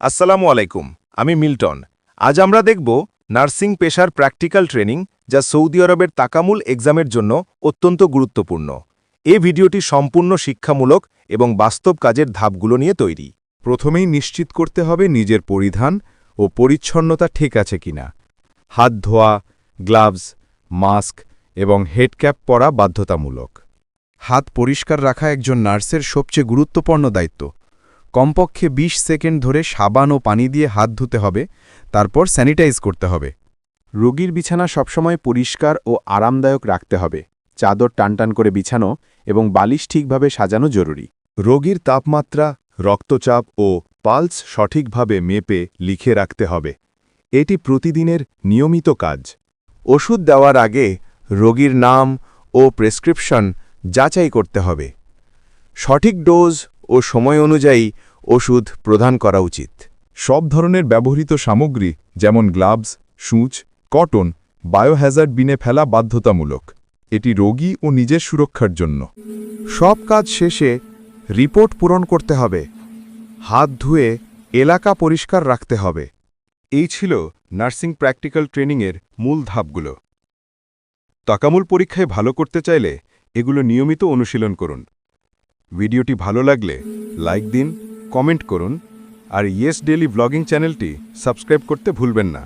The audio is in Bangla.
আসসালামু আলাইকুম, আমি মিল্টন। আজ আমরা দেখব নার্সিং পেশার প্র্যাকটিক্যাল ট্রেনিং যা সৌদি আরবের তাকামুল এক্সামের জন্য অত্যন্ত গুরুত্বপূর্ণ। এ ভিডিওটি সম্পূর্ণ শিক্ষামূলক এবং বাস্তব কাজের ধাপগুলো নিয়ে তৈরি। প্রথমেই নিশ্চিত করতে হবে নিজের পরিধান ও পরিচ্ছন্নতা ঠিক আছে কিনা। হাত ধোয়া, গ্লাভস, মাস্ক এবং হেডক্যাপ পরা বাধ্যতামূলক। হাত পরিষ্কার রাখা একজন নার্সের সবচেয়ে গুরুত্বপূর্ণ দায়িত্ব। কমপক্ষে ২০ সেকেন্ড ধরে সাবান ও পানি দিয়ে হাত ধুতে হবে, তারপর স্যানিটাইজ করতে হবে। রোগীর বিছানা সবসময় পরিষ্কার ও আরামদায়ক রাখতে হবে। চাদর টানটান করে বিছানো এবং বালিশ ঠিকভাবে সাজানো জরুরি। রোগীর তাপমাত্রা, রক্তচাপ ও পালস সঠিকভাবে মেপে লিখে রাখতে হবে। এটি প্রতিদিনের নিয়মিত কাজ। ওষুধ দেওয়ার আগে রোগীর নাম ও প্রেসক্রিপশন যাচাই করতে হবে। সঠিক ডোজ ও সময় অনুযায়ী ওষুধ প্রদান করা উচিত। সব ধরনের ব্যবহৃত সামগ্রী যেমন গ্লাভস সূচ কটন বায়োহ্যাজার্ড বিনে ফেলা বাধ্যতামূলক। এটি রোগী ও নিজের সুরক্ষার জন্য। সব কাজ শেষে রিপোর্ট পূরণ করতে হবে। হাত ধুয়ে এলাকা পরিষ্কার রাখতে হবে। এই ছিল নার্সিং প্র্যাকটিক্যাল ট্রেনিংয়ের মূল ধাপগুলো। তাকামুল পরীক্ষায় ভালো করতে চাইলে এগুলো নিয়মিত অনুশীলন করুন। ভিডিওটি ভালো লাগলে লাইক দিন, কমেন্ট করুন, আর ইয়েস ডেলি ব্লগিং চ্যানেলটি সাবস্ক্রাইব করতে ভুলবেন না।